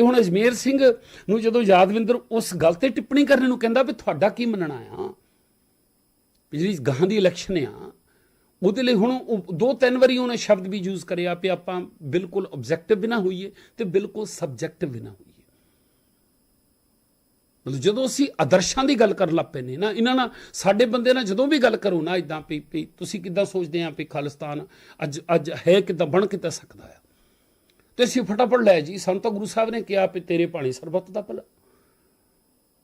ਤੇ ਹੁਣ ਅਜਮੇਰ ਸਿੰਘ ਨੂੰ ਜਦੋਂ ਯਾਦਵਿੰਦਰ ਉਸ ਗੱਲ ਤੇ ਟਿੱਪਣੀ ਕਰਨ ਨੂੰ ਕਹਿੰਦਾ ਵੀ ਤੁਹਾਡਾ ਕੀ ਮੰਨਣਾ ਆ? ਜਿਹੜੀ ਗਾਂ ਦੀ ਇਲੈਕਸ਼ਨ ਆ, ਉਹਦੇ ਲਈ ਹੁਣ ਦੋ ਤਿੰਨ ਵਾਰੀ ਉਹਨੇ ਸ਼ਬਦ ਵੀ ਯੂਜ਼ ਕਰਿਆ ਵੀ ਆਪਾਂ ਬਿਲਕੁਲ ਆਬਜੈਕਟਿਵ ਵੀ ਨਾ ਹੋਈਏ ਤੇ ਬਿਲਕੁਲ ਸਬਜੈਕਟਿਵ ਵੀ ਨਾ ਹੋਈਏ। ਮਤਲਬ ਜਦੋਂ ਅਸੀਂ ਆਦਰਸ਼ਾਂ ਦੀ ਗੱਲ ਕਰਨ ਲੱਗ ਪਏ ਨੇ ਨਾ, ਇਹਨਾਂ ਨਾਲ ਸਾਡੇ ਬੰਦੇ ਨਾਲ ਜਦੋਂ ਵੀ ਗੱਲ ਕਰੋ ਨਾ ਇਦਾਂ ਵੀ ਤੁਸੀਂ ਕਿੱਦਾਂ ਸੋਚਦੇ ਆ ਵੀ ਖਾਲਿਸਤਾਨ ਅੱਜ ਅੱਜ ਹੈ ਕਿੱਦਾਂ, ਬਣ ਕਿੱਦਾਂ ਸਕਦਾ ਆ? ਤੇ ਅਸੀਂ ਫਟਾਫਟ ਲੈ ਜੀ। ਸਾਨੂੰ ਤਾਂ ਗੁਰੂ ਸਾਹਿਬ ਨੇ ਕਿਹਾ ਵੀ ਤੇਰੇ ਪਾਣੀ ਸਰਬੱਤ ਦਾ ਭਲਾ।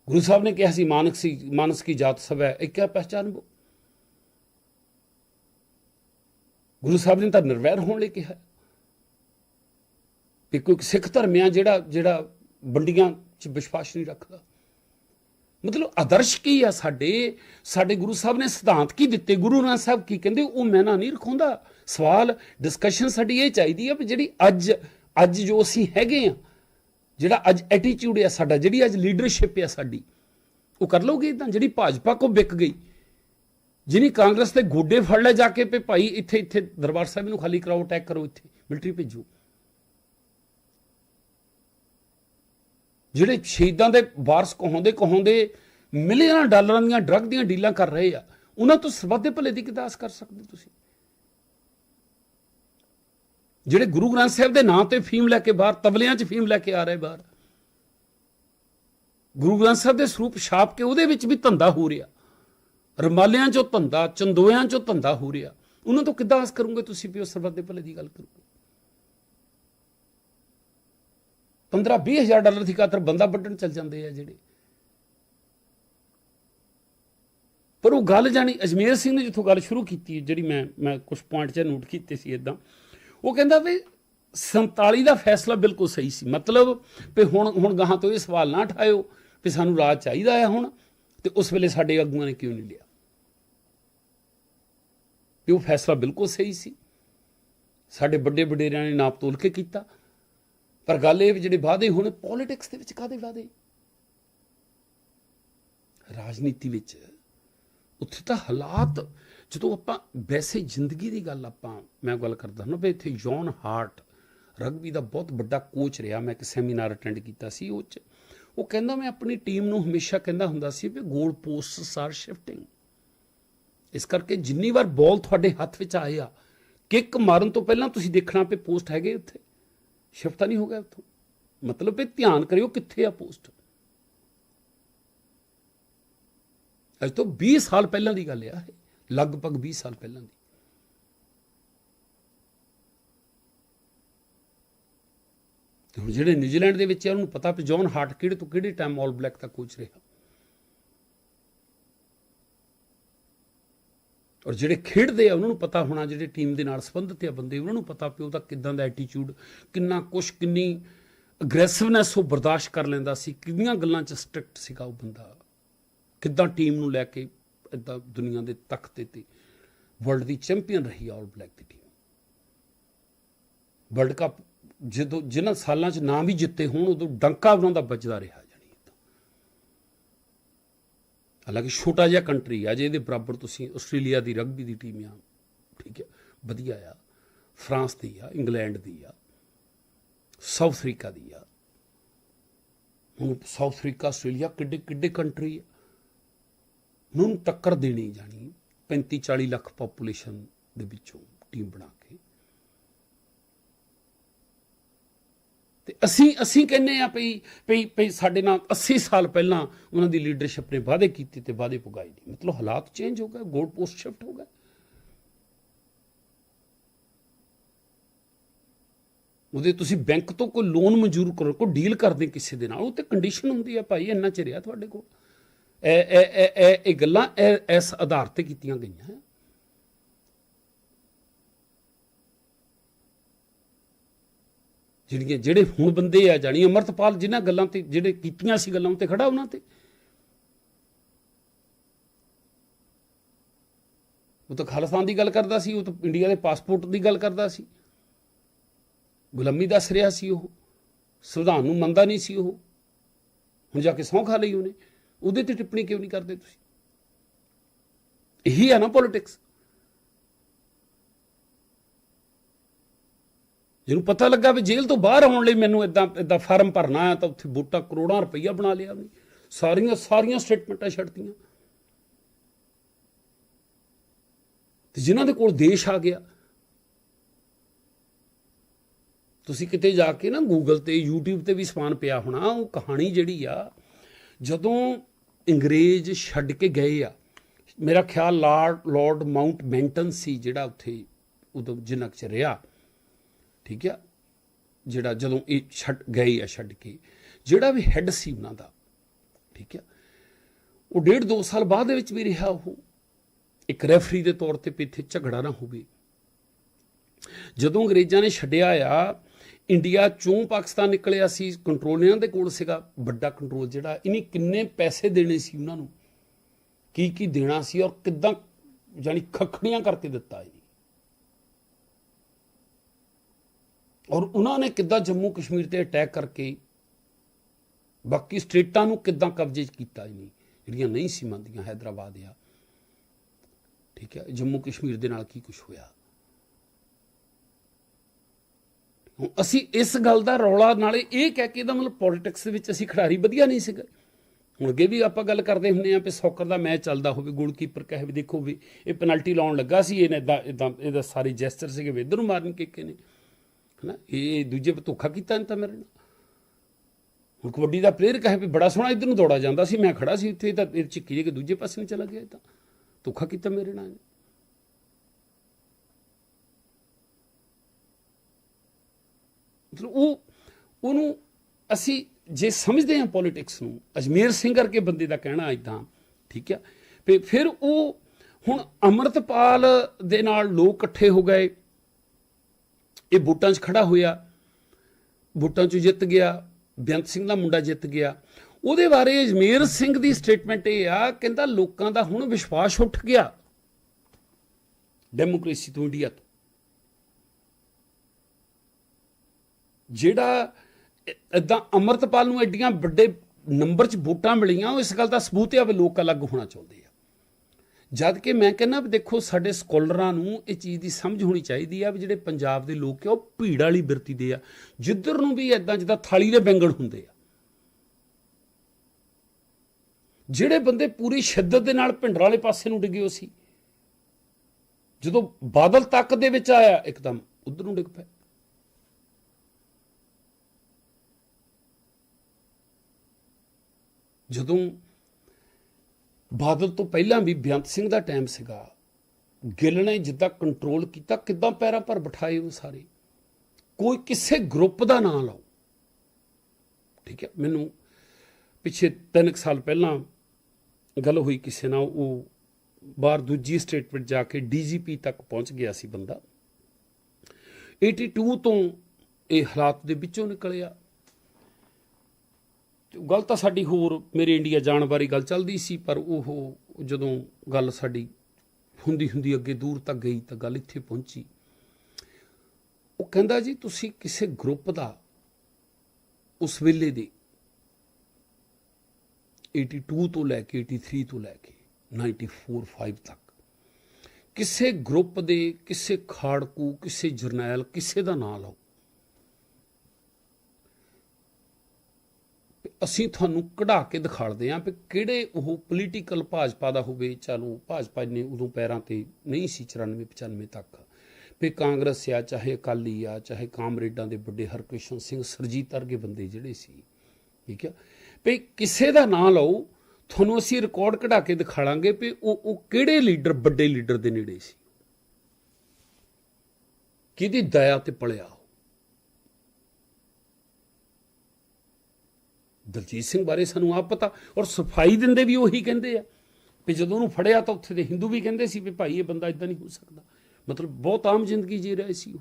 ਗੁਰੂ ਸਾਹਿਬ ਨੇ ਕਿਹਾ ਸੀ ਮਾਨਕ ਸੀ ਮਾਨਸ ਕੀ ਜਾਤ ਸਭ ਹੈ ਇੱਕ ਪਹਿਚਾਨ ਬੋ? ਗੁਰੂ ਸਾਹਿਬ ਨੇ ਤਾਂ ਨਿਰਵੈਰ ਹੋਣ ਲਈ ਕਿਹਾ। ਵੀ ਕੋਈ ਸਿੱਖ ਧਰਮ ਆ ਜਿਹੜਾ ਜਿਹੜਾ ਵੰਡੀਆਂ 'ਚ ਵਿਸ਼ਵਾਸ ਨਹੀਂ ਰੱਖਦਾ। ਮਤਲਬ ਆਦਰਸ਼ ਕੀ ਆ ਸਾਡੇ? ਸਾਡੇ ਗੁਰੂ ਸਾਹਿਬ ਨੇ ਸਿਧਾਂਤ ਕੀ ਦਿੱਤੇ? ਗੁਰੂ ਨਾਨਕ ਸਾਹਿਬ ਕੀ ਕਹਿੰਦੇ? ਉਹ ਮੈਂ ਨਾ ਨਹੀਂ ਰਖਾਉਂਦਾ। ਸਵਾਲ ਡਿਸਕਸ਼ਨ ਸਾਡੀ ਇਹ ਚਾਹੀਦੀ ਆ ਵੀ ਜਿਹੜੀ ਅੱਜ ਅੱਜ ਜੋ ਅਸੀਂ ਹੈਗੇ ਆ, ਜਿਹੜਾ ਅੱਜ ਐਟੀਟਿਊਡ ਆ ਸਾਡਾ, ਜਿਹੜੀ ਅੱਜ ਲੀਡਰਸ਼ਿਪ ਆ ਸਾਡੀ, ਉਹ ਕਰ ਲਓਗੇ ਇਦਾਂ ਜਿਹੜੀ ਭਾਜਪਾ ਕੋ ਵਿਕ ਗਈ ਜਿਹਨੀ ਕਾਂਗਰਸ ਦੇ ਗੋਡੇ ਫੜ ਲੈ ਜਾ ਕੇ ਵੀ ਭਾਈ ਇੱਥੇ ਇੱਥੇ ਦਰਬਾਰ ਸਾਹਿਬ ਨੂੰ ਖਾਲੀ ਕਰਾਓ ਅਟੈਕ ਕਰੋ ਇੱਥੇ ਮਿਲਟਰੀ ਭੇਜੋ। ਜਿਹੜੇ ਸ਼ਹੀਦਾਂ ਦੇ ਵਾਰਸ ਕਹਾਉਂਦੇ ਕਹਾਉਂਦੇ ਮਿਲੀਅਨਾਂ ਡਾਲਰਾਂ ਦੀਆਂ ਡਰੱਗ ਦੀਆਂ ਡੀਲਾਂ ਕਰ ਰਹੇ ਆ, ਉਹਨਾਂ ਤੋਂ ਸਰਬੱਤ ਭਲੇ ਦੀ ਕਿਦਾਸ ਕਰ ਸਕਦੇ ਤੁਸੀਂ। ਜਿਹੜੇ ਗੁਰੂ ਗ੍ਰੰਥ ਸਾਹਿਬ ਦੇ ਨਾਂ ਤੇ ਫੀਮ ਲੈ ਕੇ ਬਾਹਰ ਤਬਲਿਆਂ 'ਚ ਫੀਮ ਲੈ ਕੇ ਆ ਰਹੇ ਬਾਹਰ। ਗੁਰੂ ਗ੍ਰੰਥ ਸਾਹਿਬ ਦੇ ਸਰੂਪ ਛਾਪ ਕੇ ਉਹਦੇ ਵਿੱਚ ਵੀ ਧੰਦਾ ਹੋ ਰਿਹਾ। ਰਮਾਲਿਆਂ 'ਚੋਂ ਧੰਦਾ, ਚੰਦੋਇਆਂ 'ਚੋਂ ਧੰਦਾ ਹੋ ਰਿਹਾ। ਉਹਨਾਂ ਤੋਂ ਕਿੱਦਾਂ ਆਸ ਕਰੋਗੇ ਤੁਸੀਂ ਵੀ ਉਹ ਸਰਬੱਤ ਦੇ ਭਲੇ ਦੀ ਗੱਲ ਕਰੋਗੇ? 15 20 ਹਜ਼ਾਰ ਡਾਲਰ ਦੀ ਖਾਤਰ ਬੰਦਾ ਵੱਢਣ ਚੱਲ ਜਾਂਦੇ ਆ ਜਿਹੜੇ। ਪਰ ਉਹ ਗੱਲ ਜਾਣੀ ਅਜਮੇਰ ਸਿੰਘ ਨੇ ਜਿੱਥੋਂ ਗੱਲ ਸ਼ੁਰੂ ਕੀਤੀ, ਜਿਹੜੀ ਮੈਂ ਮੈਂ ਕੁਝ ਪੁਆਇੰਟ 'ਚ ਨੋਟ ਕੀਤੇ ਸੀ ਇਦਾਂ ਉਹ ਕਹਿੰਦਾ ਵੀ 47 ਦਾ ਫੈਸਲਾ ਬਿਲਕੁਲ ਸਹੀ ਸੀ। ਮਤਲਬ ਵੀ ਹੁਣ ਹੁਣ ਗਾਹਾਂ ਤੋਂ ਇਹ ਸਵਾਲ ਨਾ ਉਠਾਇਓ ਵੀ ਸਾਨੂੰ ਰਾਜ ਚਾਹੀਦਾ ਆ ਹੁਣ ਤੇ ਉਸ ਵੇਲੇ ਸਾਡੇ ਆਗੂਆਂ ਨੇ ਕਿਉਂ ਨਹੀਂ ਲਿਆ? ਵੀ ਉਹ ਫੈਸਲਾ ਬਿਲਕੁਲ ਸਹੀ ਸੀ। ਸਾਡੇ ਵੱਡੇ ਵਡੇਰਿਆਂ ਨੇ ਨਾਪ ਤੋਲ ਕੇ ਕੀਤਾ। ਪਰ ਗੱਲ ਇਹ ਵੀ ਜਿਹੜੇ ਵਾਅਦੇ ਹੁਣ ਪੋਲਿਟਿਕਸ ਦੇ ਵਿੱਚ ਕਾਦੇ ਵਾਅਦੇ? ਰਾਜਨੀਤੀ ਵਿੱਚ ਉੱਥੇ ਤਾਂ ਹਾਲਾਤ ਜਦੋਂ ਆਪਾਂ ਵੈਸੇ ਜ਼ਿੰਦਗੀ ਦੀ ਗੱਲ ਆਪਾਂ, ਮੈਂ ਗੱਲ ਕਰਦਾ ਨਾ ਵੀ ਇੱਥੇ ਜੌਨ ਹਾਰਟ ਰਗਬੀ ਦਾ ਬਹੁਤ ਵੱਡਾ ਕੋਚ ਰਿਹਾ, ਮੈਂ ਇੱਕ ਸੈਮੀਨਾਰ ਅਟੈਂਡ ਕੀਤਾ ਸੀ ਉਹ ਚ। ਉਹ ਕਹਿੰਦਾ ਮੈਂ ਆਪਣੀ ਟੀਮ ਨੂੰ ਹਮੇਸ਼ਾ ਕਹਿੰਦਾ ਹੁੰਦਾ ਸੀ ਵੀ ਗੋਲ ਪੋਸਟਸ ਆਰ ਸ਼ਿਫਟਿੰਗ ਇਸ ਕਰਕੇ ਜਿੰਨੀ ਵਾਰ ਬਾਲ ਤੁਹਾਡੇ ਹੱਥ ਵਿੱਚ ਆਏ ਆ ਕਿੱਕ ਮਾਰਨ ਤੋਂ ਪਹਿਲਾਂ ਤੁਸੀਂ ਦੇਖਣਾ ਵੀ ਪੋਸਟ ਹੈਗੇ ਉੱਥੇ ਸ਼ਿਫਟ ਤਾਂ ਨਹੀਂ ਹੋ ਗਿਆ ਉੱਥੋਂ। ਮਤਲਬ ਇਹ ਧਿਆਨ ਕਰਿਓ ਕਿੱਥੇ ਆ ਪੋਸਟ ਅੱਜ ਤੋਂ 20 ਸਾਲ ਪਹਿਲਾਂ ਦੀ ਗੱਲ ਆ ਇਹ। ਲਗਭਗ 20 ਸਾਲ ਪਹਿਲਾਂ ਦੀ। ਤੇ ਹੁਣ ਜਿਹੜੇ ਨਿਊਜ਼ੀਲੈਂਡ ਦੇ ਵਿੱਚ ਆ, ਉਹਨੂੰ ਪਤਾ ਵੀ ਜੌਨ ਹਾਰਟ ਕਿਹੜੇ ਤੋਂ ਕਿਹੜੇ ਟਾਈਮ ਆਲ ਬਲੈਕ ਦਾ ਕੋਚ ਰਿਹਾ। ਔਰ ਜਿਹੜੇ ਖੇਡਦੇ ਆ, ਉਹਨਾਂ ਨੂੰ ਪਤਾ ਹੋਣਾ, ਜਿਹੜੇ ਟੀਮ ਦੇ ਨਾਲ ਸੰਬੰਧਿਤ ਆ ਬੰਦੇ, ਉਹਨਾਂ ਨੂੰ ਪਤਾ ਵੀ ਉਹਦਾ ਕਿਦਾਂ ਦਾ ਐਟੀਟਿਊਡ ਕਿੰਨਾ ਕੁਛ, ਕਿੰਨੀ ਅਗਰੈਸਿਵਨੈਸ ਉਹ ਬਰਦਾਸ਼ਤ ਕਰ ਲੈਂਦਾ ਸੀ, ਕਿੰਨੀਆਂ ਗੱਲਾਂ 'ਚ ਸਟ੍ਰਿਕਟ ਸੀਗਾ ਉਹ ਬੰਦਾ। ਕਿੱਦਾਂ ਟੀਮ ਨੂੰ ਲੈ ਕੇ ਇਦਾਂ ਦੁਨੀਆ ਦੇ ਤਖਤੇ ਤੇ ਵਰਲਡ ਦੀ ਚੈਂਪੀਅਨ ਰਹੀ ਆਲ ਬਲੈਕ ਦੀ ਟੀਮ ਵਰਲਡ ਕੱਪ ਜਦੋਂ ਜਿਨ੍ਹਾਂ ਸਾਲਾਂ 'ਚ ਨਾ ਵੀ ਜਿੱਤੇ ਹੋਣ, ਉਦੋਂ ਡੰਕਾ ਉਹਨਾਂ ਦਾ ਵੱਜਦਾ ਰਿਹਾ ਜਾਣੀ ਏਦਾਂ। ਹਾਲਾਂਕਿ ਛੋਟਾ ਜਿਹਾ ਕੰਟਰੀ ਆ, ਜੇ ਇਹਦੇ ਬਰਾਬਰ ਤੁਸੀਂ ਆਸਟ੍ਰੇਲੀਆ ਦੀ ਰਗਬੀ ਦੀ ਟੀਮ ਆ, ਠੀਕ ਹੈ, ਵਧੀਆ ਆ। ਫਰਾਂਸ ਦੀ ਆ, ਇੰਗਲੈਂਡ ਦੀ ਆ, ਸਾਊਥ ਅਫਰੀਕਾ ਦੀ ਆ। ਹੁਣ ਸਾਊਥ ਅਫਰੀਕਾ, ਆਸਟ੍ਰੇਲੀਆ ਕਿੱਡੇ ਕਿੱਡੇ ਕੰਟਰੀ ਆ। ਨੂੰ ਟੱਕਰ ਦੇਣੀ ਜਾਣੀ 35 40 ਲੱਖ ਪੋਪੂਲੇਸ਼ਨ ਦੇ ਵਿੱਚੋਂ ਟੀਮ ਬਣਾ ਕੇ। ਤੇ ਅਸੀਂ ਅਸੀਂ ਕਹਿੰਨੇ ਆ ਭਈ ਭਈ ਭਈ ਸਾਡੇ ਨਾਲ 80 ਸਾਲ ਪਹਿਲਾਂ ਉਹਨਾਂ ਦੀ ਲੀਡਰਸ਼ਿਪ ਨੇ ਵਾਅਦੇ ਕੀਤੇ ਤੇ ਵਾਅਦੇ ਪੁਗਾਏ ਨਹੀਂ। ਮਤਲਬ ਹਾਲਾਤ ਚੇਂਜ ਹੋ ਗਏ ਗੋਲ ਪੋਸਟ ਸ਼ਿਫਟ ਹੋ ਗਏ। ਉਹਦੇ ਤੁਸੀਂ ਬੈਂਕ ਤੋਂ ਕੋਈ ਲੋਨ ਮਨਜ਼ੂਰ ਕਰੋ, ਕੋਈ ਡੀਲ ਕਰਦੇ ਕਿਸੇ ਦੇ ਨਾਲ, ਉਹ ਤੇ ਕੰਡੀਸ਼ਨ ਹੁੰਦੀ ਆ ਭਾਈ, ਇੰਨਾ ਚਿਰ ਆ ਤੁਹਾਡੇ ਕੋਲ। ਇਹ ਇਹ ਇਹ ਇਹ ਗੱਲਾਂ ਇਹ- ਇਸ ਆਧਾਰ ਤੇ ਕੀਤੀਆਂ ਗਈਆਂ ਜਿਹੜੀਆਂ, ਜਿਹੜੇ ਹੁਣ ਬੰਦੇ ਆ ਜਾਣੀ ਅਮਰਤਪਾਲ, ਜਿਨ੍ਹਾਂ ਗੱਲਾਂ ਤੇ, ਜਿਹੜੇ ਕੀਤੀਆਂ ਸੀ ਗੱਲਾਂ ਤੇ ਖੜਾ ਉਹਨਾਂ ਤੇ। ਉਹ ਤਾਂ ਖਾਲਿਸਤਾਨ ਦੀ ਗੱਲ ਕਰਦਾ ਸੀ, ਉਹ ਤਾਂ ਇੰਡੀਆ ਦੇ ਪਾਸਪੋਰਟ ਦੀ ਗੱਲ ਕਰਦਾ ਸੀ। ਗੁਲਾਮੀ ਦੱਸ ਰਿਹਾ ਸੀ ਉਹ। ਸੰਵਿਧਾਨ ਨੂੰ ਮੰਨਦਾ ਨਹੀਂ ਸੀ ਉਹ। ਹੁਣ ਜਾ ਕੇ ਸਹੁੰ ਖਾ ਲਈ ਉਹਨੇ। ਉਹਦੇ ਤੇ ਟਿੱਪਣੀ ਕਿਉਂ ਨਹੀਂ ਕਰਦੇ ਤੁਸੀਂ? ਇਹੀ ਹੈ ਨਾ ਪੋਲਿਟਿਕਸ ਜਿਹਨੂੰ ਪਤਾ ਲੱਗਾ ਵੀ ਜੇਲ੍ਹ ਤੋਂ ਬਾਹਰ ਆਉਣ ਲਈ ਮੈਨੂੰ ਇਦਾਂ ਇਦਾਂ ਫਾਰਮ ਭਰਨਾ ਹੈ ਤਾਂ ਉੱਥੇ ਬੂਟਾ ਕਰੋੜਾਂ ਰੁਪਈਆ ਬਣਾ ਲਿਆ ਉਹਨੇ। ਸਾਰੀਆਂ ਸਾਰੀਆਂ ਸਟੇਟਮੈਂਟਾਂ ਛੱਡਤੀਆਂ। ਤੇ ਜਿਨ੍ਹਾਂ ਦੇ ਕੋਲ ਦੇਸ਼ ਆ ਗਿਆ, ਤੁਸੀਂ ਕਿਤੇ ਜਾ ਕੇ ਨਾ ਗੂਗਲ ਤੇ YouTube ਤੇ ਵੀ ਸਮਾਨ ਪਿਆ ਹੋਣਾ, ਉਹ ਕਹਾਣੀ ਜਿਹੜੀ ਆ, ਜਦੋਂ ਅੰਗਰੇਜ਼ ਛੱਡ ਕੇ ਗਏ ਆ। ਮੇਰਾ ਖਿਆਲ ਲਾਰਡ ਲਾਰਡ ਮਾਊਂਟ ਮੈਂਟਨ ਸੀ ਜਿਹੜਾ ਉੱਥੇ ਉਦੋਂ ਜਿੰਨਾ ਚ ਰਿਹਾ। ਠੀਕ ਆ? ਜਿਹੜਾ ਜਦੋਂ ਇਹ ਛੱਡ, ਗਏ ਆ ਛੱਡ ਕੇ। ਜਿਹੜਾ ਵੀ ਹੈੱਡ ਸੀ ਉਹਨਾਂ ਦਾ। ਠੀਕ ਆ? ਉਹ ਡੇਢ ਦੋ ਸਾਲ ਬਾਅਦ ਦੇ ਵਿੱਚ ਵੀ ਰਿਹਾ ਉਹ। ਇੱਕ ਰੈਫਰੀ ਦੇ ਤੌਰ ਤੇ ਵੀ ਇੱਥੇ ਝਗੜਾ ਨਾ ਹੋਵੇ। ਜਦੋਂ ਅੰਗਰੇਜ਼ਾਂ ਨੇ ਛੱਡਿਆ ਆ ਇੰਡੀਆ ਚੋਂ ਪਾਕਿਸਤਾਨ ਨਿਕਲਿਆ ਸੀ, ਕੰਟਰੋਲਿਆਂ ਦੇ ਕੋਲ ਸੀਗਾ, ਵੱਡਾ ਕੰਟਰੋਲ ਜਿਹੜਾ ਇਹਨੇ ਕਿੰਨੇ ਪੈਸੇ ਦੇਣੇ ਸੀ ਉਹਨਾਂ ਨੂੰ, ਕੀ ਕੀ ਦੇਣਾ ਸੀ ਔਰ ਕਿਦਾਂ, ਯਾਨੀ ਖਖੜੀਆਂ ਕਰਕੇ ਦਿੱਤਾ ਇਹ ਔਰ ਉਹਨਾਂ ਨੇ ਕਿੱਦਾਂ ਜੰਮੂ ਕਸ਼ਮੀਰ ਤੇ ਅਟੈਕ ਕਰਕੇ, ਬਾਕੀ ਸਟੇਟਾਂ ਨੂੰ ਕਿੱਦਾਂ ਕਬਜ਼ੇ ਕੀਤਾ ਇਹਨੇ, ਜਿਹੜੀਆਂ ਨਹੀਂ ਸੀ ਮੰਨਦੀਆਂ, ਹੈਦਰਾਬਾਦ ਆ। ਠੀਕ ਹੈ, ਜੰਮੂ ਕਸ਼ਮੀਰ ਦੇ ਨਾਲ ਕੀ ਕੁਝ ਹੋਇਆ? ਅਸੀਂ ਇਸ ਗੱਲ ਦਾ ਰੌਲਾ ਨਾਲੇ ਇਹ ਕਹਿ ਕੇ ਦਾ ਮਤਲਬ ਪੋਲਿਟਿਕਸ ਦੇ ਵਿੱਚ ਅਸੀਂ ਖਿਡਾਰੀ ਵਧੀਆ ਨਹੀਂ ਸੀਗਾ। ਹੁਣ ਅੱਗੇ ਵੀ ਆਪਾਂ ਗੱਲ ਕਰਦੇ ਹੁੰਦੇ ਆ ਕਿ ਸੌਕਰ ਦਾ ਮੈਚ ਚੱਲਦਾ ਹੋਵੇ ਗੋਲਕੀਪਰ ਕਹੇ ਵੀ ਦੇਖੋ ਵੀ ਇਹ ਪੈਨਲਟੀ ਲਾਉਣ ਲੱਗਾ ਸੀ, ਇਹਨੇ ਇਦਾਂ ਇਦਾਂ ਇਹਦਾ ਸਾਰੇ ਜੈਸਚਰ ਸੀਗੇ ਵੀ ਇੱਧਰ ਨੂੰ ਮਾਰਨ ਕਿੱਕੇ ਨੇ। ਹਨਾ? ਇਹ ਦੂਜੇ ਪੇ ਧੋਖਾ ਕੀਤਾ ਨਹੀਂ ਤਾਂ ਮੇਰੇ ਨਾਲ। ਹੁਣ ਕਬੱਡੀ ਦਾ ਪਲੇਅਰ ਕਹੇ ਵੀ ਬੜਾ ਸੋਹਣਾ ਇੱਧਰ ਨੂੰ ਦੌੜਾ ਜਾਂਦਾ ਸੀ, ਮੈਂ ਖੜਾ ਸੀ ਇੱਥੇ ਤਾਂ ਇਹ ਚਿੱਕੀ ਜੇ ਕੇ ਦੂਜੇ ਪਾਸੇ ਨੂੰ ਚਲਾ ਗਿਆ, ਇਹ ਤਾਂ ਧੋਖਾ ਕੀਤਾ ਮੇਰੇ ਨਾਲ। ਮਤਲਬ ਉਹ, ਉਹਨੂੰ ਅਸੀਂ ਜੇ ਸਮਝਦੇ ਹਾਂ ਪੋਲਿਟਿਕਸ ਨੂੰ, ਅਜਮੇਰ ਸਿੰਘ ਕਰਕੇ ਬੰਦੇ ਦਾ ਕਹਿਣਾ ਇਦਾਂ ਠੀਕ ਹੈ ਤੇ ਫਿਰ ਉਹ ਹੁਣ ਅਮਰਤਪਾਲ ਦੇ ਨਾਲ ਲੋਕ ਇਕੱਠੇ ਹੋ ਗਏ। ਇਹ ਵੋਟਾਂ 'ਚ ਖੜਾ ਹੋਇਆ, ਵੋਟਾਂ 'ਚ ਜਿੱਤ ਗਿਆ, ਬੇਅੰਤ ਸਿੰਘ ਦਾ ਮੁੰਡਾ ਜਿੱਤ ਗਿਆ। ਉਹਦੇ ਬਾਰੇ ਅਜਮੇਰ ਸਿੰਘ ਦੀ ਸਟੇਟਮੈਂਟ ਇਹ ਆ, ਕਹਿੰਦਾ ਲੋਕਾਂ ਦਾ ਹੁਣ ਵਿਸ਼ਵਾਸ ਉੱਠ ਗਿਆ। ਡੈਮੋਕ੍ਰੇਸੀ ਤੋਂ ਇੰਡੀਆ ਤੋਂ। ਜਿਹੜਾ ਇਦਾਂ ਅਮਰਤਪਾਲ ਨੂੰ ਐਡੀਆਂ ਵੱਡੇ ਨੰਬਰ 'ਚ ਵੋਟਾਂ ਮਿਲੀਆਂ, ਉਹ ਇਸ ਗੱਲ ਦਾ ਸਬੂਤ ਹੈ ਵੀ ਲੋਕ ਅਲੱਗ ਹੋਣਾ ਚਾਹੁੰਦੇ ਆ। ਜਦ ਕਿ ਮੈਂ ਕਹਿੰਦਾ ਵੀ ਦੇਖੋ, ਸਾਡੇ ਸਕਾਲਰਾਂ ਨੂੰ ਇਹ ਚੀਜ਼ ਦੀ ਸਮਝ ਹੋਣੀ ਚਾਹੀਦੀ ਆ ਵੀ ਜਿਹੜੇ ਪੰਜਾਬ ਦੇ ਲੋਕ ਆ, ਉਹ ਭੀੜ ਵਾਲੀ ਬਿਰਤੀ ਦੇ ਆ। ਜਿੱਧਰ ਨੂੰ ਵੀ ਐਦਾਂ ਜਿੱਦਾਂ ਥਾਲੀ ਦੇ ਬੈਂਗਣ ਹੁੰਦੇ ਆ। ਜਿਹੜੇ ਬੰਦੇ ਪੂਰੀ ਸ਼ਿੱਦਤ ਦੇ ਨਾਲ ਭਿੰਡਰ ਵਾਲੇ ਪਾਸੇ ਨੂੰ ਡਿੱਗੇ ਹੋ ਸੀ। ਜਦੋਂ ਬਾਦਲ ਤੱਕ ਦੇ ਵਿੱਚ ਆਇਆ, ਇੱਕਦਮ ਉਧਰ ਨੂੰ ਡਿੱਗ ਪਏ। ਜਦੋਂ ਬਾਦਲ ਤੋਂ ਪਹਿਲਾਂ ਵੀ ਬੇਅੰਤ ਸਿੰਘ ਦਾ ਟਾਈਮ ਸੀਗਾ, ਗਿੱਲ ਨੇ ਜਿੱਦਾਂ ਕੰਟਰੋਲ ਕੀਤਾ, ਕਿੱਦਾਂ ਪੈਰਾਂ ਪਰ ਬਿਠਾਏ ਉਹ ਸਾਰੇ। ਕੋਈ ਕਿਸੇ ਗਰੁੱਪ ਦਾ ਨਾਂ ਲਓ। ਠੀਕ ਹੈ, ਮੈਨੂੰ ਪਿੱਛੇ 3 ਸਾਲ ਪਹਿਲਾਂ ਗੱਲ ਹੋਈ ਕਿਸੇ ਨਾਲ, ਉਹ ਬਾਹਰ ਦੂਜੀ ਸਟੇਟਮੈਂਟ ਜਾ ਕੇ ਡੀਜੀਪੀ ਤੱਕ ਪਹੁੰਚ ਗਿਆ ਸੀ ਬੰਦਾ। 82 ਤੋਂ ਇਹ ਹਾਲਾਤ ਦੇ ਵਿੱਚੋਂ ਨਿਕਲਿਆ। ਗੱਲ ਤਾਂ ਸਾਡੀ ਹੋਰ ਮੇਰੇ ਇੰਡੀਆ ਜਾਣ ਬਾਰੇ ਗੱਲ ਚੱਲਦੀ ਸੀ, ਪਰ ਉਹ ਜਦੋਂ ਗੱਲ ਸਾਡੀ ਹੁੰਦੀ ਹੁੰਦੀ ਅੱਗੇ ਦੂਰ ਤੱਕ ਗਈ ਤਾਂ ਗੱਲ ਇੱਥੇ ਪਹੁੰਚੀ। ਉਹ ਕਹਿੰਦਾ ਜੀ, ਤੁਸੀਂ ਕਿਸੇ ਗਰੁੱਪ ਦਾ ਉਸ ਵੇਲੇ ਦੇ 82 ਤੋਂ ਲੈ ਕੇ 83 ਤੋਂ ਲੈ ਕੇ 94 5 ਤੱਕ ਕਿਸੇ ਗਰੁੱਪ ਦੇ, ਕਿਸੇ ਖਾੜਕੂ, ਕਿਸੇ ਜਰਨੈਲ ਕਿਸੇ ਦਾ ਨਾਂ ਲਓ। ਅਸੀਂ ਤੁਹਾਨੂੰ ਕਢਾ ਕੇ ਦਿਖਾੜਦੇ ਆਂ ਕਿ ਕਿਹੜੇ ਉਹ ਪੋਲੀਟੀਕਲ ਭਾਜਪਾ ਦਾ ਹੋਵੇ ਚਲੋ ਭਾਜਪਾ ਨੇ ਉਦੋਂ ਪੈਰਾਂ ਤੇ ਨਹੀਂ ਸੀ 94 95 ਤੱਕ। ਵੀ ਕਾਂਗਰਸ ਆ, ਚਾਹੇ ਅਕਾਲੀ ਆ, ਚਾਹੇ ਕਾਮਰੇਡਾਂ ਦੇ ਵੱਡੇ ਹਰਕ੍ਰਿਸ਼ਨ ਸਿੰਘ, ਸਰਜੀਤ ਵਰਗੇ ਬੰਦੇ ਜਿਹੜੇ ਸੀ। ਠੀਕ ਆ? ਵੀ ਕਿਸੇ ਦਾ ਨਾਂ ਲਓ, ਤੁਹਾਨੂੰ ਅਸੀਂ ਰਿਕਾਰਡ ਕਢਾ ਕੇ ਦਿਖਾਵਾਂਗੇ ਵੀ ਉਹ ਉਹ ਕਿਹੜੇ ਲੀਡਰ ਵੱਡੇ ਲੀਡਰ ਦੇ ਨੇੜੇ ਸੀ। ਕਿਹਦੀ ਦਇਆ ਤੇ ਪਲਿਆ ਦਲਜੀਤ ਸਿੰਘ ਬਾਰੇ ਸਾਨੂੰ ਆਪ ਪਤਾ, ਔਰ ਸਫ਼ਾਈ ਦਿੰਦੇ ਵੀ ਉਹੀ ਕਹਿੰਦੇ ਆ। ਵੀ ਜਦੋਂ ਉਹਨੂੰ ਫੜਿਆ ਤਾਂ ਉੱਥੇ ਦੇ ਹਿੰਦੂ ਵੀ ਕਹਿੰਦੇ ਸੀ ਵੀ ਭਾਈ ਇਹ ਬੰਦਾ ਇਦਾਂ ਨਹੀਂ ਹੋ ਸਕਦਾ। ਮਤਲਬ ਬਹੁਤ ਆਮ ਜ਼ਿੰਦਗੀ ਜੀ ਰਹੇ ਸੀ ਉਹ।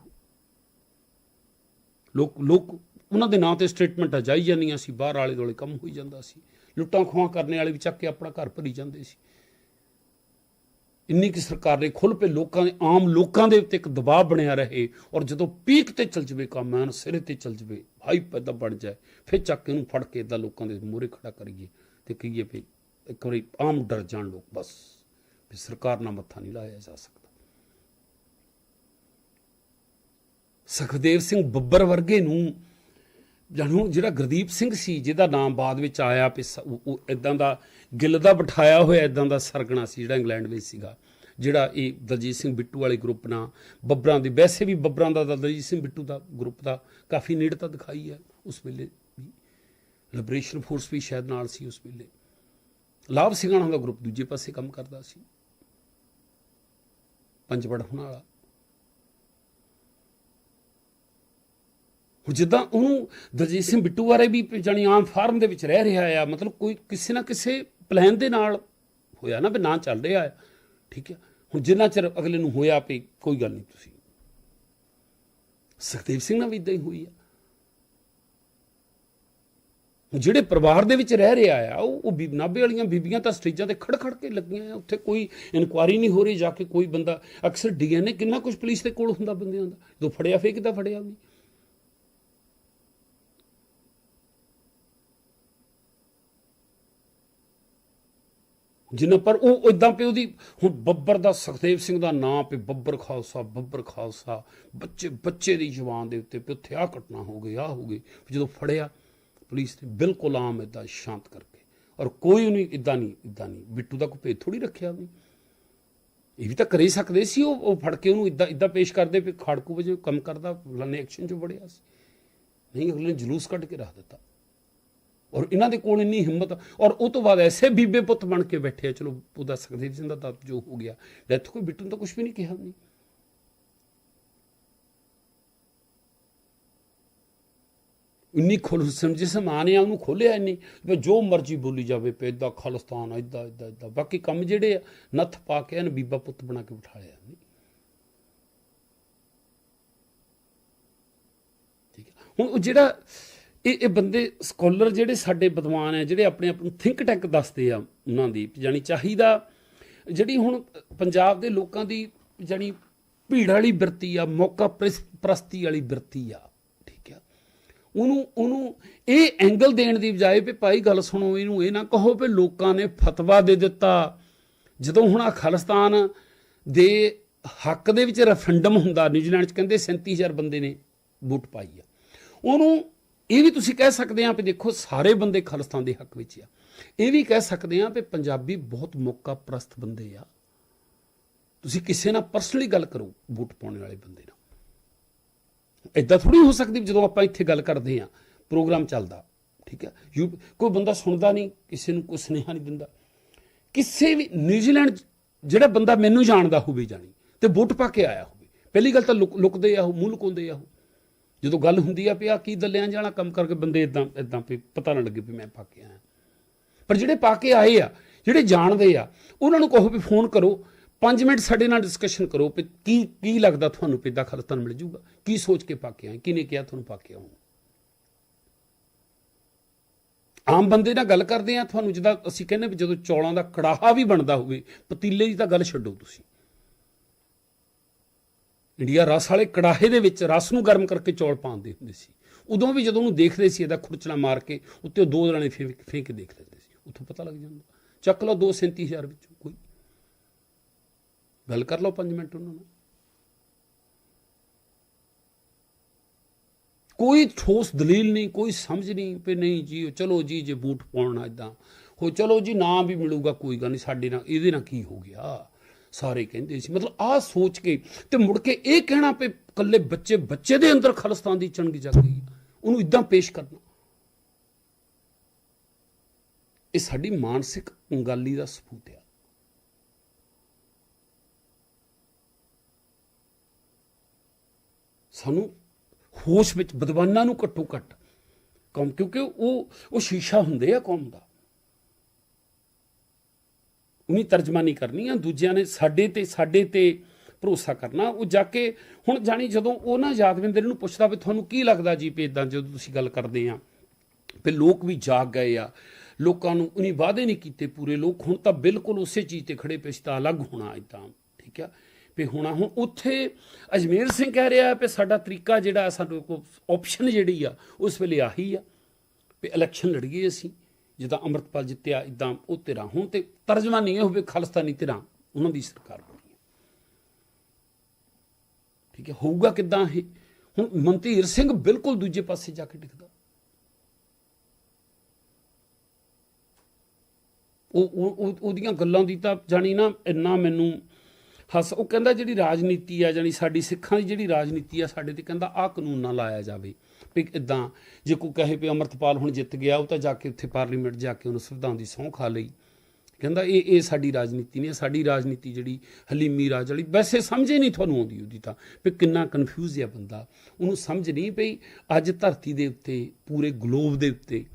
ਲੋਕ ਲੋਕ ਉਹਨਾਂ ਦੇ ਨਾਂ ਤੇ ਸਟੇਟਮੈਂਟਾਂ ਜਾਈ ਜਾਂਦੀਆਂ ਸੀ, ਬਾਹਰ ਆਲੇ ਦੋਲੇ ਕੰਮ ਹੋਈ ਜਾਂਦਾ ਸੀ। ਲੁੱਟਾਂ ਖੋਹਾਂ ਕਰਨੇ ਵਾਲੇ ਵੀ ਚੱਕ ਕੇ ਆਪਣਾ ਘਰ ਭਰੀ ਜਾਂਦੇ ਸੀ। ਇੰਨੀ ਕਿ ਸਰਕਾਰ ਨੇ ਖੁੱਲ ਪੇ ਲੋਕਾਂ ਦੇ, ਆਮ ਲੋਕਾਂ ਦੇ ਉੱਤੇ ਇੱਕ ਦਬਾਅ ਬਣਿਆ ਰਹੇ ਔਰ ਜਦੋਂ ਪੀਕ ਤੇ ਚੱਲ ਜਵੇ ਕੰਮ ਸਿਰੇ ਤੇ ਚੱਲ ਜਵੇ ਹਾਈ ਪੈਦਾ ਬਣ ਜਾਏ, ਫਿਰ ਚੱਕ ਕੇ ਇਹਨੂੰ ਫੜ ਕੇ ਇਦਾਂ ਲੋਕਾਂ ਦੇ ਮੂਹਰੇ ਖੜਾ ਕਰੀਏ ਤੇ ਕਹੀਏ ਵੀ ਇੱਕ ਵਾਰੀ ਆਮ ਡਰ ਜਾਣ ਲੋਕ ਬਸ, ਵੀ ਸਰਕਾਰ ਨਾਲ ਮੱਥਾ ਨਹੀਂ ਲਾਇਆ ਜਾ ਸਕਦਾ। ਸੁਖਦੇਵ ਸਿੰਘ ਬੱਬਰ ਵਰਗੇ ਨੂੰ ਜਾਣੂ, ਜਿਹੜਾ ਗੁਰਦੀਪ ਸਿੰਘ ਸੀ, ਜਿਹਦਾ ਨਾਮ ਬਾਅਦ ਵਿੱਚ ਆਇਆ ਵੀ ਉਹ- ਉਹ ਇਦਾਂ ਦਾ ਗਿੱਲ ਦਾ ਬਿਠਾਇਆ ਹੋਇਆ ਇਦਾਂ ਦਾ ਸਰਗਣਾ ਸੀ, ਜਿਹੜਾ ਇੰਗਲੈਂਡ ਵਿੱਚ ਸੀਗਾ। ਜਿਹੜਾ ਇਹ ਦਲਜੀਤ ਸਿੰਘ ਬਿੱਟੂ ਵਾਲੇ ਗਰੁੱਪ ਨਾਲ ਬੱਬਰਾਂ ਦੀ, ਵੈਸੇ ਵੀ ਬੱਬਰਾਂ ਦਾ ਦਲਜੀਤ ਸਿੰਘ ਬਿੱਟੂ ਦਾ ਗਰੁੱਪ ਦਾ ਕਾਫੀ ਨੇੜਤਾ ਦਿਖਾਈ ਹੈ, ਉਸ ਵੇਲੇ ਵੀ। ਲਿਬਰੇਸ਼ਨ ਫੋਰਸ ਵੀ ਸ਼ਾਇਦ ਨਾਲ ਸੀ ਉਸ ਵੇਲੇ। ਲਾਭ ਸਿੰਘਾਂ ਦਾ ਗਰੁੱਪ ਦੂਜੇ ਪਾਸੇ ਕੰਮ ਕਰਦਾ ਸੀ। ਪੰਜ ਪੜ੍ਹਨ ਵਾਲਾ। ਹੁਣ ਜਿੱਦਾਂ ਉਹਨੂੰ ਦਲਜੀਤ ਸਿੰਘ ਬਿੱਟੂ ਬਾਰੇ ਵੀ ਜਾਣੀ ਆਮ ਫਾਰਮ ਦੇ ਵਿੱਚ ਰਹਿ ਰਿਹਾ ਆ, ਮਤਲਬ ਕੋਈ ਕਿਸੇ ਨਾ ਕਿਸੇ ਪਲਾਨ ਦੇ ਨਾਲ ਹੋਇਆ ਨਾ ਵੀ ਨਾ ਚੱਲ ਰਿਹਾ ਆ, ਠੀਕ ਹੈ ਹੁਣ ਜਿੰਨਾ ਚਿਰ ਅਗਲੇ ਨੂੰ ਹੋਇਆ ਵੀ ਕੋਈ ਗੱਲ ਨਹੀਂ ਤੁਸੀਂ। ਸੁਖਦੇਵ ਸਿੰਘ ਨਾਲ ਵੀ ਇਦਾਂ ਹੀ ਹੋਈ ਆ। ਹੁਣ ਜਿਹੜੇ ਪਰਿਵਾਰ ਦੇ ਵਿੱਚ ਰਹਿ ਰਿਹਾ ਆ, ਉਹ ਉਹ ਬੀ- ਨਾਭੇ ਵਾਲੀਆਂ ਬੀਬੀਆਂ ਤਾਂ ਸਟੇਜਾਂ ਤੇ ਖੜ ਖੜ ਕੇ ਲੱਗੀਆਂ ਆ, ਉੱਥੇ ਕੋਈ ਇਨਕੁਆਰੀ ਨਹੀਂ ਹੋ ਰਹੀ, ਜਾ ਕੇ ਕੋਈ ਬੰਦਾ, ਅਕਸਰ ਡੀਐਨਏ ਕਿੰਨਾ ਕੁਝ ਪੁਲਿਸ ਦੇ ਕੋਲ ਹੁੰਦਾ ਬੰਦਿਆਂ ਦਾ, ਜਦੋਂ ਫੜਿਆ ਫੇਰ ਕਿੱਦਾਂ ਫੜਿਆ ਉਹਨੇ? ਜਿੰਨਾ ਪਰ ਉਹ ਇਦਾਂ ਪੇ ਉਹਦੀ ਹੁਣ ਬੱਬਰ ਦਾ ਸੁਖਦੇਵ ਸਿੰਘ ਦਾ ਨਾਂ ਪੇ ਬੱਬਰ ਖਾਲਸਾ ਬੱਬਰ ਖਾਲਸਾ। ਬੱਚੇ ਬੱਚੇ ਦੀ ਜਵਾਨ ਦੇ ਉੱਤੇ ਪੇ ਉੱਥੇ ਆ ਘਟਨਾ ਹੋ ਗਈ ਆ ਹੋ ਗਈ। ਜਦੋਂ ਫੜਿਆ, ਪੁਲਿਸ ਨੇ ਬਿਲਕੁਲ ਆਮ ਇਦਾਂ ਸ਼ਾਂਤ ਕਰਕੇ। ਔਰ ਕੋਈ ਨਹੀਂ ਇਦਾਂ ਨਹੀਂ ਇਦਾਂ ਨਹੀਂ, ਬਿੱਟੂ ਦਾ ਕੋਈ ਭੇਦ ਥੋੜੀ ਰੱਖਿਆ ਉਹਨੇ। ਇਹ ਵੀ ਤਾਂ ਕਰ ਹੀ ਸਕਦੇ ਸੀ ਉਹ ਉਹ ਫੜ ਕੇ ਉਹਨੂੰ ਇਦਾਂ ਇਦਾਂ ਪੇਸ਼ ਕਰਦੇ ਵੀ ਖਾੜਕੂ ਵਜੋਂ ਕੰਮ ਕਰਦਾ, ਫਲਾਣੇ ਐਕਸ਼ਨ 'ਚ ਵੜਿਆ ਸੀ। ਨਹੀਂ, ਅਗਲੇ ਨੇ ਜਲੂਸ ਕੱਢ ਕੇ ਰੱਖ ਦਿੱਤਾ। ਔਰ ਇਹਨਾਂ ਦੇ ਕੋਲ ਇੰਨੀ ਹਿੰਮਤ, ਔਰ ਉਹ ਤੋਂ ਬਾਅਦ ਐਸੇ ਬੀਬੇ ਪੁੱਤ ਬਣ ਕੇ ਬੈਠੇ ਆ। ਚਲੋ ਉਹਦਾ ਸੁਖਦੇਵ ਸਿੰਘ ਦਾ ਤਾਂ ਜੋ ਹੋ ਗਿਆ। ਡੈਥ ਕੋਈ ਬਿੱਟੂ ਤਾਂ ਕੁਝ ਵੀ ਨਹੀਂ ਕਿਹਾ ਨਹੀਂ ਇੰਨੀ ਖੁੱਲ ਸਮਝੇ ਸਮਾਨ ਆ ਉਹਨੂੰ ਖੋਲਿਆ ਇੰਨੀ, ਵੀ ਜੋ ਮਰਜ਼ੀ ਬੋਲੀ ਜਾਵੇ ਪੇ ਇਦਾਂ ਖਾਲਿਸਤਾਨ ਇਦਾਂ ਇਦਾਂ ਇਦਾਂ ਬਾਕੀ ਕੰਮ ਜਿਹੜੇ ਆ, ਨੱਥ ਪਾ ਕੇ ਇਹਨ ਬੀਬਾ ਪੁੱਤ ਬਣਾ ਕੇ ਬਿਠਾ ਲਿਆ। ਠੀਕ ਹੈ। ਹੁਣ ਉਹ ਜਿਹੜਾ ਇਹ ਇਹ ਬੰਦੇ ਸਕਾਲਰ ਜਿਹੜੇ ਸਾਡੇ ਵਿਦਵਾਨ ਆ, ਜਿਹੜੇ ਆਪਣੇ ਆਪ ਨੂੰ ਥਿੰਕ ਟੈਂਕ ਦੱਸਦੇ ਆ ਉਹਨਾਂ ਦੀ ਜਾਨੀ ਚਾਹੀਦਾ ਜਿਹੜੀ ਹੁਣ ਪੰਜਾਬ ਦੇ ਲੋਕਾਂ ਦੀ ਜਾਨੀ ਭੀੜ ਵਾਲੀ ਬਿਰਤੀ ਆ, ਮੌਕਾ ਪ੍ਰਸ- ਪ੍ਰਸਤੀ ਵਾਲੀ ਬਿਰਤੀ ਆ, ਠੀਕ ਆ। ਉਹਨੂੰ ਉਹਨੂੰ ਇਹ ਐਂਗਲ ਦੇਣ ਦੀ ਬਜਾਏ ਵੀ ਭਾਈ ਗੱਲ ਸੁਣੋ, ਇਹਨੂੰ ਇਹ ਨਾ ਕਹੋ ਵੀ ਲੋਕਾਂ ਨੇ ਫਤਵਾ ਦੇ ਦਿੱਤਾ। ਜਦੋਂ ਹੁਣ ਆ ਖਾਲਿਸਤਾਨ ਦੇ ਹੱਕ ਦੇ ਵਿੱਚ ਰੈਫਰੈਂਡਮ ਹੁੰਦਾ, ਨਿਊਜ਼ੀਲੈਂਡ 'ਚ ਕਹਿੰਦੇ 37000 ਬੰਦੇ ਨੇ ਵੋਟ ਪਾਈ ਆ। ਉਹਨੂੰ ਇਹ ਵੀ ਤੁਸੀਂ ਕਹਿ ਸਕਦੇ ਆ ਵੀ ਦੇਖੋ, ਸਾਰੇ ਬੰਦੇ ਖਾਲਿਸਤਾਨ ਦੇ ਹੱਕ ਵਿੱਚ ਆ। ਇਹ ਵੀ ਕਹਿ ਸਕਦੇ ਆ ਵੀ ਪੰਜਾਬੀ ਬਹੁਤ ਮੌਕਾ ਪ੍ਰਸਤ ਬੰਦੇ ਆ। ਤੁਸੀਂ ਕਿਸੇ ਨਾਲ ਪਰਸਨਲੀ ਗੱਲ ਕਰੋ, ਵੋਟ ਪਾਉਣ ਵਾਲੇ ਬੰਦੇ ਨਾਲ। ਇਦਾਂ ਥੋੜੀ ਹੋ ਸਕਦੀ ਵੀ ਜਦੋਂ ਆਪਾਂ ਇੱਥੇ ਗੱਲ ਕਰਦੇ ਆ, ਪ੍ਰੋਗਰਾਮ ਚੱਲਦਾ, ਠੀਕ ਹੈ ਯੂ, ਕੋਈ ਬੰਦਾ ਸੁਣਦਾ ਨਹੀਂ, ਕਿਸੇ ਨੂੰ ਕੋਈ ਸੁਨੇਹਾ ਨਹੀਂ ਦਿੰਦਾ। ਕਿਸੇ ਵੀ ਨਿਊਜ਼ੀਲੈਂਡ ਜਿਹੜਾ ਬੰਦਾ ਮੈਨੂੰ ਜਾਣਦਾ ਹੋਵੇ ਜਾਣੀ, ਤੇ ਵੋਟ ਪਾ ਕੇ ਆਇਆ ਹੋਵੇ। ਪਹਿਲੀ ਗੱਲ ਤਾਂ ਲੁਕ- ਲੁਕਦੇ ਆ ਉਹ, ਮੂੰਹ ਲੁਕਾਉਂਦੇ ਆ ਉਹ। ਜਦੋਂ ਗੱਲ ਹੁੰਦੀ ਆ ਵੀ ਆ ਕੀ ਦੱਲਿਆਂ ਜਾਣਾ ਕੰਮ ਕਰਕੇ ਬੰਦੇ ਇਦਾਂ ਇਦਾਂ ਵੀ ਪਤਾ ਨਾ ਲੱਗੇ ਵੀ ਮੈਂ ਪਾ ਕੇ ਆਇਆ। ਪਰ ਜਿਹੜੇ ਪਾ ਕੇ ਆਏ ਆ, ਜਿਹੜੇ ਜਾਣਦੇ ਆ, ਉਹਨਾਂ ਨੂੰ ਕਹੋ ਵੀ ਫੋਨ ਕਰੋ 5 ਮਿੰਟ ਸਾਡੇ ਨਾਲ ਡਿਸਕਸ਼ਨ ਕਰੋ ਵੀ ਕੀ ਕੀ ਲੱਗਦਾ ਤੁਹਾਨੂੰ ਪਿੱਦਾ ਖਲਸਤਾਨ ਮਿਲ ਜੂਗਾ, ਕੀ ਸੋਚ ਕੇ ਪਾ ਕੇ ਆਏ, ਕਿਹਨੇ ਕਿਹਾ ਤੁਹਾਨੂੰ ਪਾ ਕੇ ਆਉਂ ਆਮ ਬੰਦੇ ਨਾਲ ਗੱਲ ਕਰਦੇ ਆ, ਤੁਹਾਨੂੰ ਜਿੱਦਾਂ ਅਸੀਂ ਕਹਿੰਦੇ ਵੀ ਜਦੋਂ ਚੌਲਾਂ ਦਾ ਕੜਾਹਾ ਵੀ ਬਣਦਾ ਹੋਵੇ, ਪਤੀਲੇ ਦੀ ਤਾਂ ਗੱਲ ਛੱਡੋ ਤੁਸੀਂ। ਇੰਡੀਆ ਰਸ ਵਾਲੇ ਕੜਾਹੇ ਦੇ ਵਿੱਚ ਰਸ ਨੂੰ ਗਰਮ ਕਰਕੇ ਚੌਲ ਪਾਉਂਦੇ ਹੁੰਦੇ ਸੀ। ਉਦੋਂ ਵੀ ਜਦੋਂ ਉਹਨੂੰ ਦੇਖਦੇ ਸੀ ਇਹਦਾ ਖੁਰਚਣਾ ਮਾਰ ਕੇ, ਉੱਤੇ ਉਹ ਦੋ ਦਰਾਣੇ ਫੇਂਕ ਫੇਂਕ ਦੇਖ ਲੈਂਦੇ ਸੀ। ਉੱਥੋਂ ਪਤਾ ਲੱਗ ਜਾਂਦਾ। ਚੱਕ ਲਓ 2.37000 ਵਿੱਚੋਂ ਕੋਈ। ਗੱਲ ਕਰ ਲਓ 5 ਮਿੰਟ ਉਹਨਾਂ ਨੂੰ ਕੋਈ ਠੋਸ ਦਲੀਲ ਨਹੀਂ, ਕੋਈ ਸਮਝ ਨਹੀਂ ਵੀ ਨਹੀਂ ਜੀ, ਚਲੋ ਜੀ, ਜੇ ਬੂਟ ਪਾਉਣਾ ਇਦਾਂ ਹੋ ਚਲੋ ਜੀ ਨਾ ਵੀ ਮਿਲੂਗਾ, ਕੋਈ ਗੱਲ ਨਹੀਂ, ਸਾਡੇ ਨਾਲ, ਇਹਦੇ ਨਾਲ ਕੀ ਹੋ ਗਿਆ? ਸਾਰੇ ਕਹਿੰਦੇ ਸੀ। ਮਤਲਬ ਆਹ ਸੋਚ ਕੇ ਤੇ ਮੁੜ ਕੇ ਇਹ ਕਹਿਣਾ ਵੀ ਕੱਲੇ ਬੱਚੇ ਬੱਚੇ ਦੇ ਅੰਦਰ ਖਾਲਿਸਤਾਨ ਦੀ ਚਣਗੀ ਜਗ ਗਈ ਉਹਨੂੰ ਇਦਾਂ ਪੇਸ਼ ਕਰਨਾ। ਇਹ ਸਾਡੀ ਮਾਨਸਿਕ ਉਂਗਾਲੀ ਦਾ ਸਬੂਤ ਹੈ ਸਾਨੂੰ ਹੋਸ਼ ਵਿੱਚ ਵਿਦਵਾਨਾਂ ਨੂੰ ਘੱਟੋ ਘੱਟ ਕੌਮ, ਕਿਉਂਕਿ ਉਹ ਉਹ ਸ਼ੀਸ਼ਾ ਹੁੰਦੇ ਆ ਕੌਮ ਦਾ। ਉਹਨੀ ਤਰਜਮਾਨੀ ਕਰਨੀ ਆ, ਦੂਜਿਆਂ ਨੇ ਸਾਡੇ ਤੇ ਸਾਡੇ ਤੇ ਭਰੋਸਾ ਕਰਨਾ। ਉਹ ਜਾ ਕੇ ਹੁਣ ਜਾਣੀ ਜਦੋਂ ਉਹ ਨਾ ਯਾਦਵਿੰਦਰ ਨੂੰ ਪੁੱਛਦਾ ਵੀ ਤੁਹਾਨੂੰ ਕੀ ਲੱਗਦਾ ਜੀ ਵੀ ਇਦਾਂ ਜਦੋਂ ਤੁਸੀਂ ਗੱਲ ਕਰਦੇ ਆ? ਵੀ ਲੋਕ ਵੀ ਜਾਗ ਗਏ ਆ। ਲੋਕਾਂ ਨੂੰ ਉਹਨੀ ਵਾਅਦੇ ਨਹੀਂ ਕੀਤੇ ਪੂਰੇ ਲੋਕ। ਹੁਣ ਤਾਂ ਬਿਲਕੁਲ ਉਸੇ ਚੀਜ਼ ਤੇ ਖੜੇ ਪਿਛਤਾ ਅਲੱਗ ਹੋਣਾ ਇਦਾਂ ਠੀਕ ਆ? ਵੀ ਹੋਣਾ ਹੁਣ ਉੱਥੇ ਅਜਮੇਰ ਸਿੰਘ ਕਹਿ ਰਿਹਾ ਵੀ ਸਾਡਾ ਤਰੀਕਾ ਜਿਹੜਾ ਸਾਡੇ ਕੋਲ ਆਪਸ਼ਨ ਜਿਹੜੀ ਆ, ਉਸ ਵੇਲੇ ਆਹੀ ਆ। ਵੀ ਇਲੈਕਸ਼ਨ ਲੜੀਏ ਅਸੀਂ। ਜਿੱਦਾਂ ਅੰਮ੍ਰਿਤਪਾਲ ਜਿੱਤਿਆ, ਇਦਾਂ ਉਹ ਧਿਰਾਂ ਹੁਣ ਤੇ ਤਰਜਮਾਨੀ ਇਹ ਹੋਵੇ ਖਾਲਿਸਤਾਨੀ ਧਿਰਾਂ, ਉਹਨਾਂ ਦੀ ਸਰਕਾਰ ਬਣੀ ਹੈ। ਠੀਕ ਹੈ, ਹੋਊਗਾ ਕਿਦਾਂ ਇਹ? ਹੁਣ ਮਨਤੀਰ ਸਿੰਘ ਬਿਲਕੁਲ ਦੂਜੇ ਪਾਸੇ ਜਾ ਕੇ ਟਿਕਦਾ। ਉਹ, ਉਹਦੀਆਂ ਗੱਲਾਂ ਦੀ ਤਾਂ ਜਾਣੀ ਨਾ, ਇੰਨਾ ਮੈਨੂੰ ਹੱਸ, ਉਹ ਕਹਿੰਦਾ ਜਿਹੜੀ ਰਾਜਨੀਤੀ ਆ, ਜਾਣੀ ਸਾਡੀ ਸਿੱਖਾਂ ਦੀ ਜਿਹੜੀ ਰਾਜਨੀਤੀ ਆ, ਸਾਡੇ ਤੇ ਕਹਿੰਦਾ ਆਹ ਕਾਨੂੰਨ ਨਾ ਲਾਇਆ ਜਾਵੇ। ਵੀ ਇਦਾਂ ਜੇ ਕੋਈ ਕਹੇ ਵੀ ਅਮਰਤਪਾਲ ਹੁਣ ਜਿੱਤ ਗਿਆ, ਉਹ ਤਾਂ ਜਾ ਕੇ ਉੱਥੇ ਪਾਰਲੀਮੈਂਟ ਜਾ ਕੇ ਉਹਨੂੰ ਸੰਵਿਧਾਨ ਦੀ ਸਹੁੰ ਖਾ ਲਈ। ਕਹਿੰਦਾ ਇਹ ਇਹ ਸਾਡੀ ਰਾਜਨੀਤੀ ਨਹੀਂ ਹੈ ਸਾਡੀ ਰਾਜਨੀਤੀ ਜਿਹੜੀ ਹਲੀਮੀ ਰਾਜ ਵਾਲੀ, ਵੈਸੇ ਸਮਝੇ ਨਹੀਂ ਤੁਹਾਨੂੰ ਆਉਂਦੀ ਉਹਦੀ ਤਾਂ, ਵੀ ਕਿੰਨਾ ਕਨਫਿਊਜ਼ ਹੈ ਬੰਦਾ। ਉਹਨੂੰ ਸਮਝ ਨਹੀਂ ਪਈ, ਅੱਜ ਧਰਤੀ ਦੇ ਉੱਤੇ, ਪੂਰੇ ਗਲੋਬ ਦੇ ਉੱਤੇ,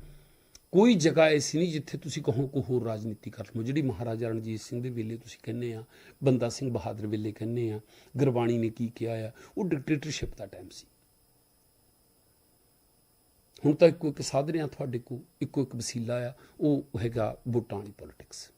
ਕੋਈ ਜਗ੍ਹਾ ਐਸੀ ਨਹੀਂ ਜਿੱਥੇ ਤੁਸੀਂ ਕਹੋ ਕੋਈ ਹੋਰ ਰਾਜਨੀਤੀ ਕਰ ਲਓ ਜਿਹੜੀ ਮਹਾਰਾਜਾ ਰਣਜੀਤ ਸਿੰਘ ਦੇ ਵੇਲੇ ਤੁਸੀਂ ਕਹਿੰਦੇ ਆ, ਬੰਦਾ ਸਿੰਘ ਬਹਾਦਰ ਵੇਲੇ ਕਹਿੰਦੇ ਆ, ਗੁਰਬਾਣੀ ਨੇ ਕੀ ਕਿਹਾ ਆ, ਉਹ ਡਿਕਟੇਟਰਸ਼ਿਪ ਦਾ ਟਾਈਮ ਸੀ। ਹੁਣ ਤਾਂ ਇੱਕੋ ਇੱਕ ਸਾਧਨ ਆ, ਤੁਹਾਡੇ ਕੋਲ ਇੱਕੋ ਇੱਕ ਵਸੀਲਾ ਆ, ਉਹ ਹੈਗਾ ਵੋਟਾਂ ਵਾਲੀ ਪੋਲਿਟਿਕਸ